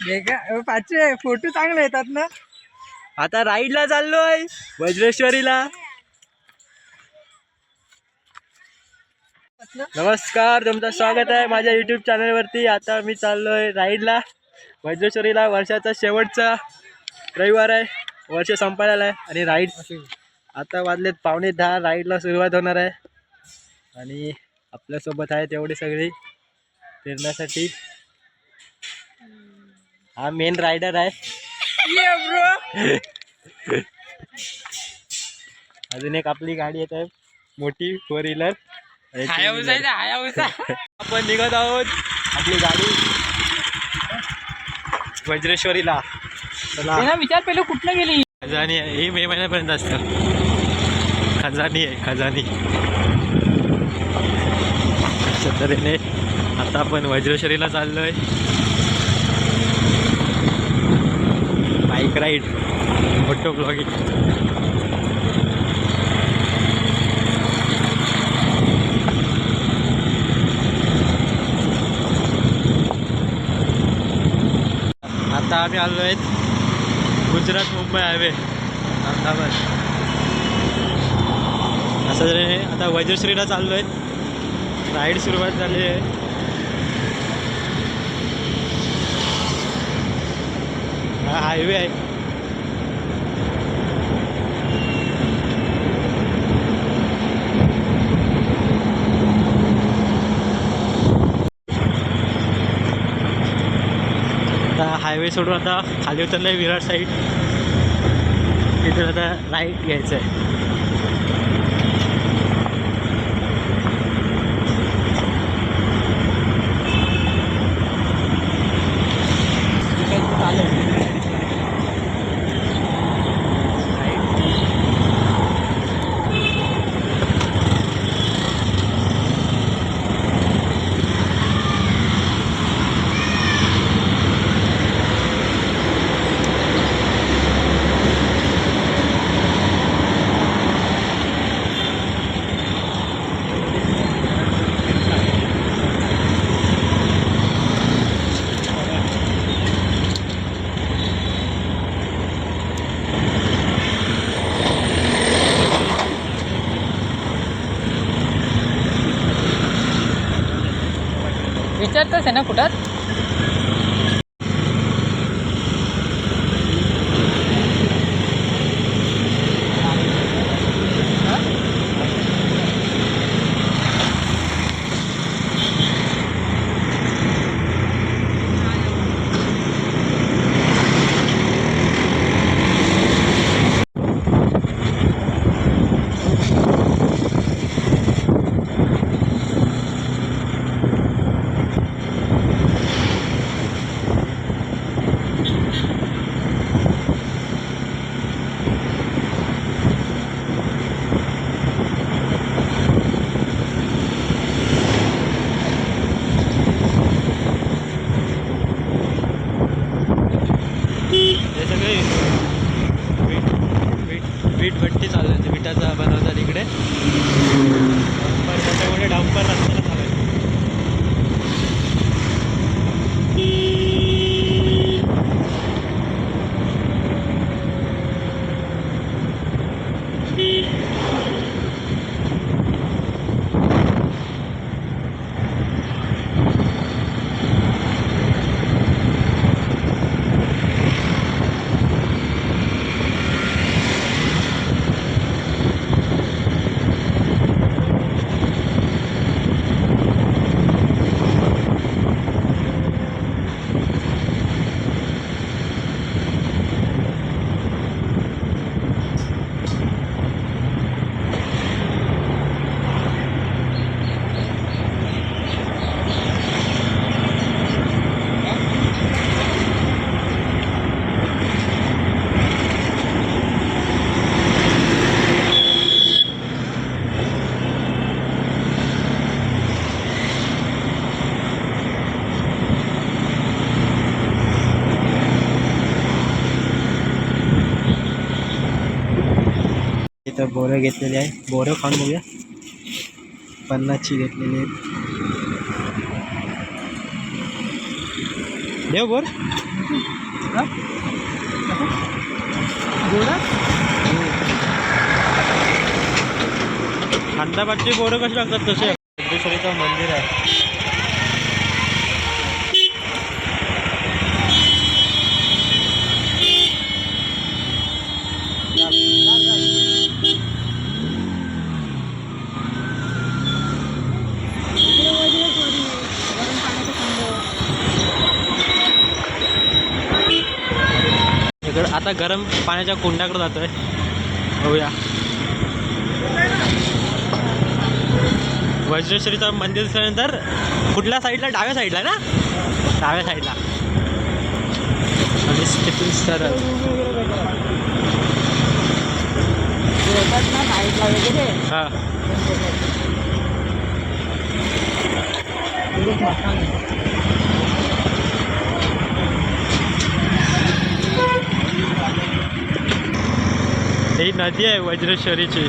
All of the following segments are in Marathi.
बेगा पाचशे फोटो चांगले येतात ना? आता राईडला चाललोय वज्रेश्वरीला. नमस्कार तुमचं स्वागत आहे माझ्या युट्यूब चॅनलवरती आता मी चाललोय राईडला वज्रेश्वरीला वर्षाचा शेवटचा रविवार आहे वर्ष संपायला आहे आणि राईड आता वाजलेत पावणे दहा राईडला सुरुवात होणार आहे. आणि आपल्यासोबत आहे तेवढी सगळी. फिरण्यासाठी हा मेन रायडर आहे. ये ब्रो अजून एक आपली गाडी येत. आहे मोठी फोर व्हीलर आपण निघत आहोत आपली गाडी. वज्रेश्वरीला. चला. विचार पहिले कुठनं गेली? खजानी आहे. ही मे महिन्यापर्यंत असतं. खजानी आहे खजानी. तऱ्हेने आता आपण वज्रेश्वरीला चाललोय. Bike ride. फोटो ब्लॉगिंग आता आम्ही आलो आहेत गुजरात मुंबई हायवे. अहमदाबाद. असं तऱ्हेने आता वज्रश्रीला चाललो आहेत राईड सुरुवात झाली आहे. हा हायवे आहे. आता हायवे सोडून आता खाली उतरलं आहे विराट साईड तिथून आता राईट घ्यायचं आहे विचारतच आहे ना कुठं? हे सगळे वीट वीट वीट भट्टी चालू आहे. विटाचा बनवतात इकडे डंपर मोठे मोठे डंपर रस्त्याला चालू आहेत. बोरं घेतलेली आहे. बोरं खाऊन बघूया. पन्नासची घेतलेली आहेत. देव बोर. गोडा खांदाबादची बोरं कशी लागतात तसे? मंदिर आहे. आता गरम पाण्याच्या कुंडाकडे जातोय. बघूया. वज्रेश्वरीचं मंदिर दिसल्यानंतर कुठल्या साईडला? डाव्या साईडला ना? डाव्या साईडला. आणि तिथून सरळ. साईडला हां. ही नदी आहे वज्रेश्वरीची.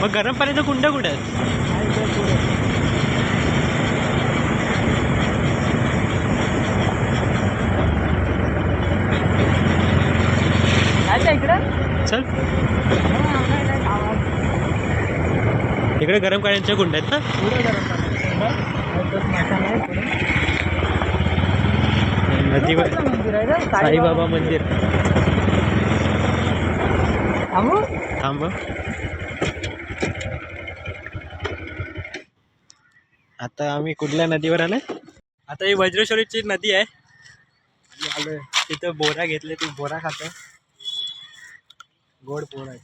मग गरम पाण्याचं कुंड कुठे आहे? चल इकडे गरम पाण्याचे कुंड आहेत ना? नदीवर साईबाबा मंदिर. थांबू? थांब. आता आम्ही कुठल्या नदीवर आलोय? आता ही वज्रेश्वरीची नदी आहे. आलोय. तिथं बोरा घेतले ती बोरा खातो. गोड बोरा आहे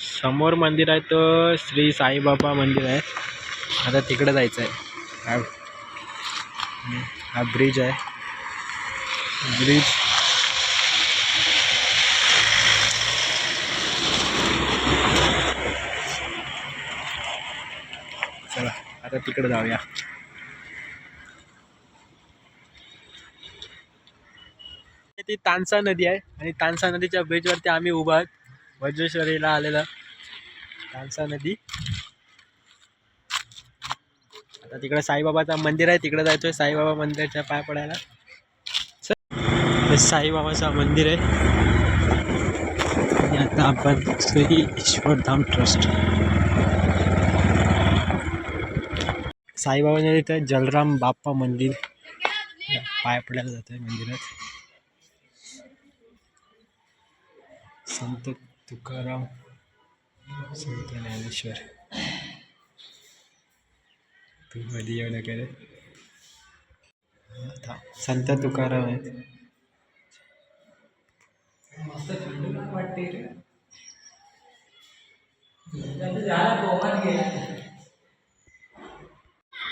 समोर मंदिर आहे तर श्री साईबाबा मंदिर आहे. आता तिकडे जायचं आहे हा. हा ब्रिज आहे. ब्रिज चला आता तिकडे जाऊया. ती तानसा नदी आहे आणि तानसा नदीच्या ब्रिजवरती आम्ही उभा आहोत. वज्रेश्वरीला आलेला. तानसा नदी. आता तिकडे साईबाबाचं मंदिर आहे. तिकडे जायचोय साईबाबा मंदिराच्या पाय पडायला. चल. हे साईबाबाचं मंदिर आहे. आणि आता आपण श्री ईश्वरधाम ट्रस्ट साईबाबाच्या इथं जलराम बाप्पा मंदिर. पाय पडायला जात आहे मंदिरात. संत तुकाराम संत ज्ञानेश्वर. तू मध्ये येऊ नका रे. आता संत तुकाराम आहेत.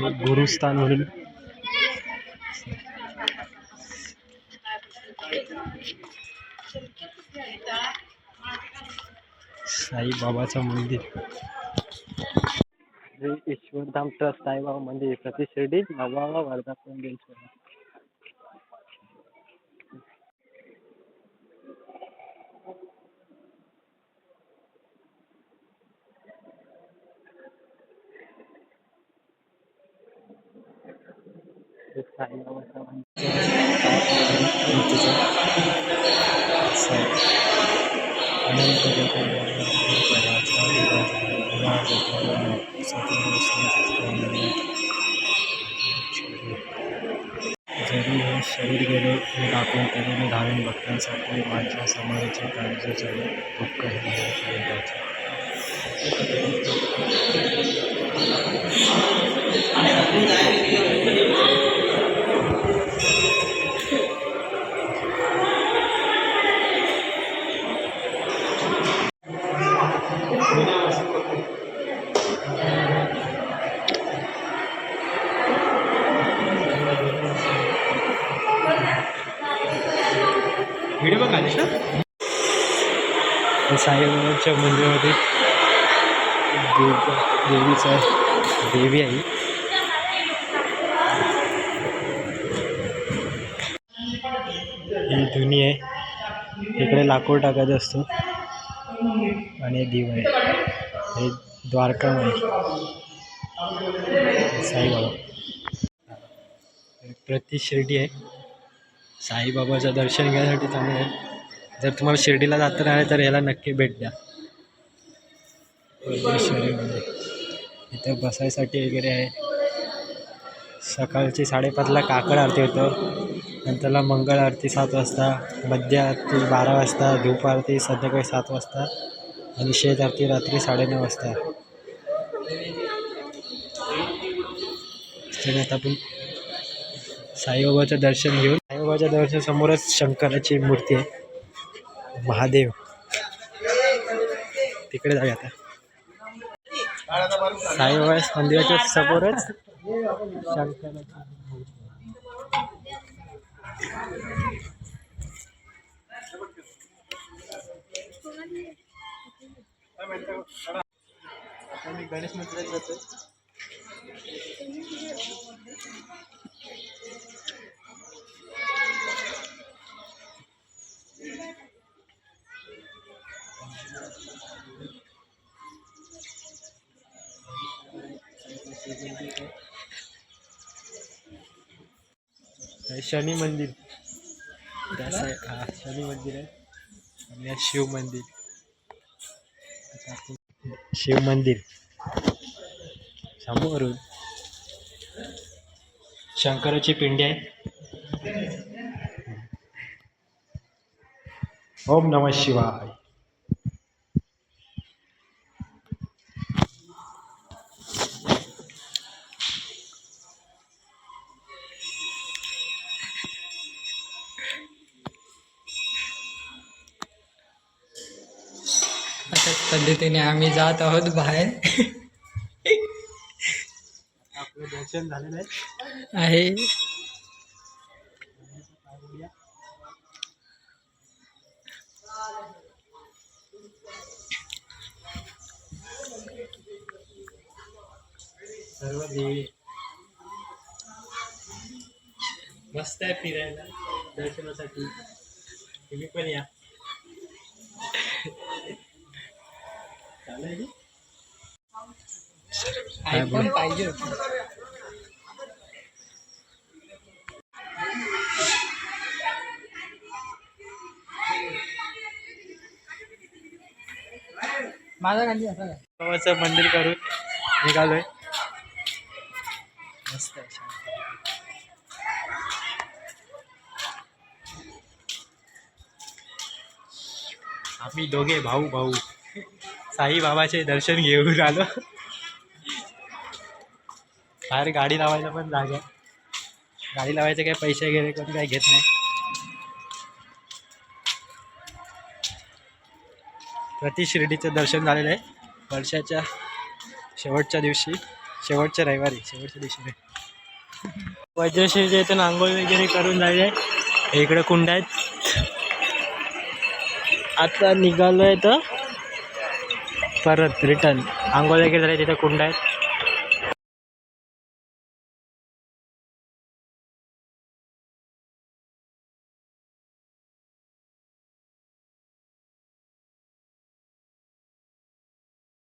गुरुस्थान म्हणून. साईबाबाचं मंदिर. ईश्वरधाम ट्रस्ट साईबाबा मंदिर प्रति शिर्डी नवावा वर्धापन જરૂર શરીર ગેલો દાખલ કરીને ધારણ ભક્તન સાથે વાંચવા સમાજે કાર્ય ચાલુ કહી રહ્યા છે देवीचा देवी आहे. ही धुनी आहे. इकडे लाकूड टाकायचं असतो. आणि देव आहे. हे द्वारकामाई साईबाबा. प्रति शिर्डी आहे. साईबाबाचं दर्शन घेण्यासाठी चांगलं आहे. जर तुम्हाला शिर्डीला जात राहिलं तर याला नक्की भेट द्या. शिर्डीमध्ये. इथं बसायसाठी वगैरे आहे. सकाळची साडेपाचला काकड आरती होतं. नंतरला मंगळ आरती सात वाजता मध्य आरती बारा वाजता धूप आरती संध्याकाळी सात वाजता आणि शेत आरती रात्री साडेनऊ वाजता. तर आता आपण साईबाबाचं दर्शन घेऊन साईबाबाच्या दर्शन समोरच शंकराची मूर्ती आहे. महादेव. तिकडे जाऊया आता. साईबाबा मंदिराच्या समोरच मी गणेश मंदिरात जातो शनी मंदिर. हा शनी मंदिर आहे. आणि शिव मंदिर. शिव मंदिर. समोरून शंकराची पिंडी आहे. ओम नमः शिवाय. पद्धतीने आम्ही जात आहोत बाहेर. आहे. सर्व देवी. मस्त आहे फिरायला दर्शनासाठी. तुम्ही पण या. चालेल आयफोन पाहिजे होता माझा असा मंदिर करून निघालोय. मस्त. आम्ही दोघे भाऊ भाऊ. साईबाबाचे दर्शन घेऊन आलो. बाहेर गाडी लावायला पण जागा आहे. गाडी लावायचे काही पैसे वगैरे कोण काही घेत नाही. प्रतिशिर्डीचं दर्शन झालेलं आहे. वर्षाच्या शेवटच्या दिवशी शेवटच्या रविवारी शेवटच्या दिवशी नाही. वज्रश्रीच्या इथून आंघोळ वगैरे करून झाले. आहे कुंड आहेत. आता निघालो आहे तर परत रिटर्न. आंघोळ वगैरे झाले तिथं कुंड आहेत.